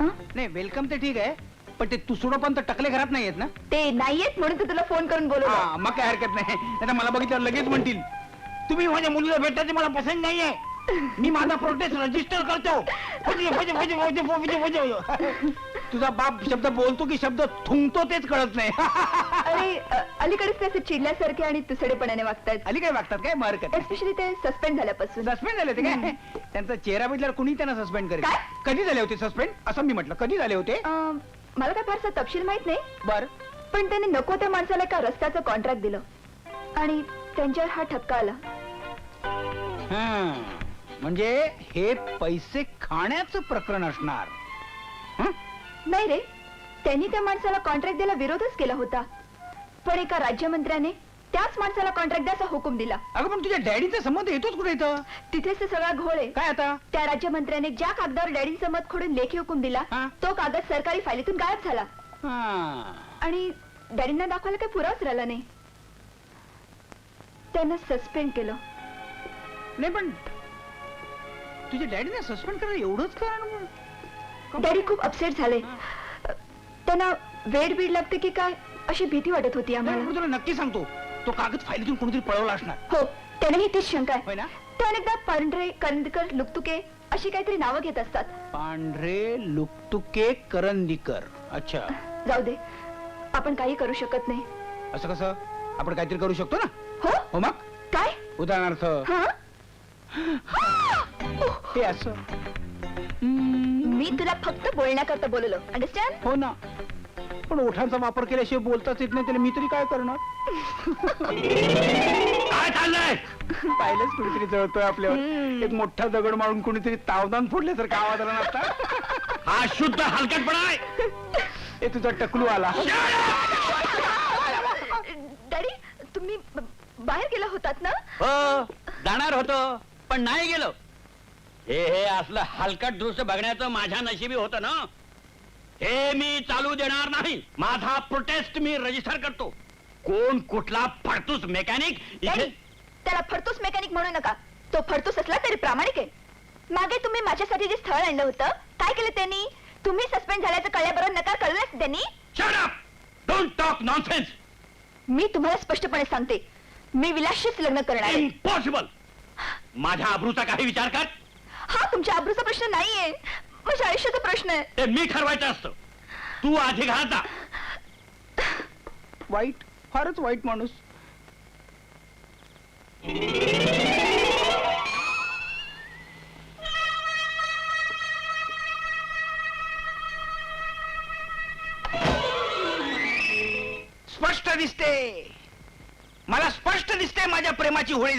हं? नाही वेलकम ते ठीक आहे पण ते तुसुडं पण तर टकले घरात नाही आहेत ना? ते नाहीयेत म्हणून तर तुला फोन करून बोलवलं. हा मग काय हरकत नाही. नाही तर मला बघितल्यावर लगेच म्हणतील तुम्ही माझ्या मुलीला भेटायचे मला पसंत नाहीये. मी माझा प्रोटेस्ट रजिस्टर करतो. फुजे, फुजे, फुजे, फुजे, फुजे, फुजे. तुझा बाप शब्द बोलतो की शब्द थुंकतो तेच कळत नाही. अरे अ, अलीकडेच ते असे चिडल्यासारखे आणि तुसडेपणाने वागतायत. आली काय वागतात काय? मग हरकत एस्पेशली ते सस्पेंड झाल्यापासून. सस्पेंड झाले होते काय? त्यांचा चेहरा बघितल्यावर कुणी त्यांना सस्पेंड करेल? काय? कधी झाले होते सस्पेंड असं मी म्हटलं. कधी झाले होते? अ, मला काय फारसा तपशील माहीत नाही. बर. पण त्यांनी नको त्या माणसाला एका रस्त्याचं कॉन्ट्रॅक्ट दिलं. आणि त्यांच्यावर हा ठपका आला. म्हणजे हे पैसे खाण्याचं प्रकरण असणार? नाही रे. त्यांनी त्या माणसाला कॉन्ट्रॅक्ट द्यायला विरोधच केला होता. पण एका राज्यमंत्र्याने त्याच माणसाला कॉन्ट्रॅक्ट द्यायचा हुकूम दिला. अगं पण तुझ्या डॅडीचा संबंध येतोच कुठे इथं? तिथेच ते सगळा घोळ आहे. काय आता? त्या राज्यमंत्र्याने ज्या कागदावर डॅडींचं मत खोडून लेखी हुकूम दिला हा. तो कागद सरकारी फाईलीतून गायब झाला. हा. आणि डॅडींना दाखवायला काही पुरावाच राहिला नाही. त्यांना सस्पेंड केलं. नाही पण तुझ्या डॅडीने सस्पेंड करायला एवढंच कारण डॅडी खूप अपसेट झाले. त्यांना वेड बीड लागते की काय अशी भीती वाटत होती आम्हाला. मी तुला नक्की सांगतो तो कागद फाईलीतून कोणीतरी पळवला असणार. हो त्यानेही तीच शंका होय आहे ना? ते अनेकदा पांढरे करंदकर लुकतुके अशी काहीतरी नावं घेत असतात. पांढरे लुकतुके करंदीकर. अच्छा. जाऊ दे आपण काही करू शकत नाही. असं कसं? आपण काहीतरी करू शकतो ना? हो? हो मग? काय? उदाहरणार्थ. हा? हे असं. मी तुला फक्त बोलण्याकरता बोललो. अंडरस्टँड हो ना. पण ओठांचा वापर केल्याशिवाय बोलताच येत नाही त्याला मी तरी काय करणार? काय चाललंय? पाहिलंच कुणीतरी जळतोय आपल्यावर. एक मोठा दगड मारून कुणीतरी तावदान फोडल्यासारखा आवाज आला नसता हा शुद्ध हलकटपणा आहे. हे तुझा टकलू आला. डॅडी तुम्ही ब- बाहेर गेला होतात ना? हो जाणार होतो पण नाही गेलो. हे हे असलं हलकट दृश्य बघण्याचं माझ्या नशिबी होतं ना? हे मी चालू देणार नाही. माझा प्रोटेस्ट मी रजिस्टर करतो. कोण कुठला फडतूस मेकॅनिक डॅडी त्याला फडतूस मेकॅनिक म्हणू नका. तो फडतूस असला तरी प्रामाणिक आहे. मागे तुम्ही माझ्यासाठी जे स्थळ आणलं होतं काय केलं त्यांनी? तुम्ही सस्पेंड झाल्याचं कळल्याबरोबर नकार कळलाच त्यांनी? डोंट टॉक नॉनसेन्स मी तुम्हाला स्पष्टपणे सांगते. मी विलासशीच लग्न करणार आहे. इम्पॉसिबल माझ्या आबरूचा काही विचार कर. हा तुमच्या आबरूचा प्रश्न नाहीये. माझ्या आयुष्याचा प्रश्न आहे. ते मी ठरवायचं असतं. तू आधी घरात जा वाईट फारच वाईट माणूस. स्पष्ट दिसते. मला स्पष्ट दिसते माझ्या प्रेमाची होळी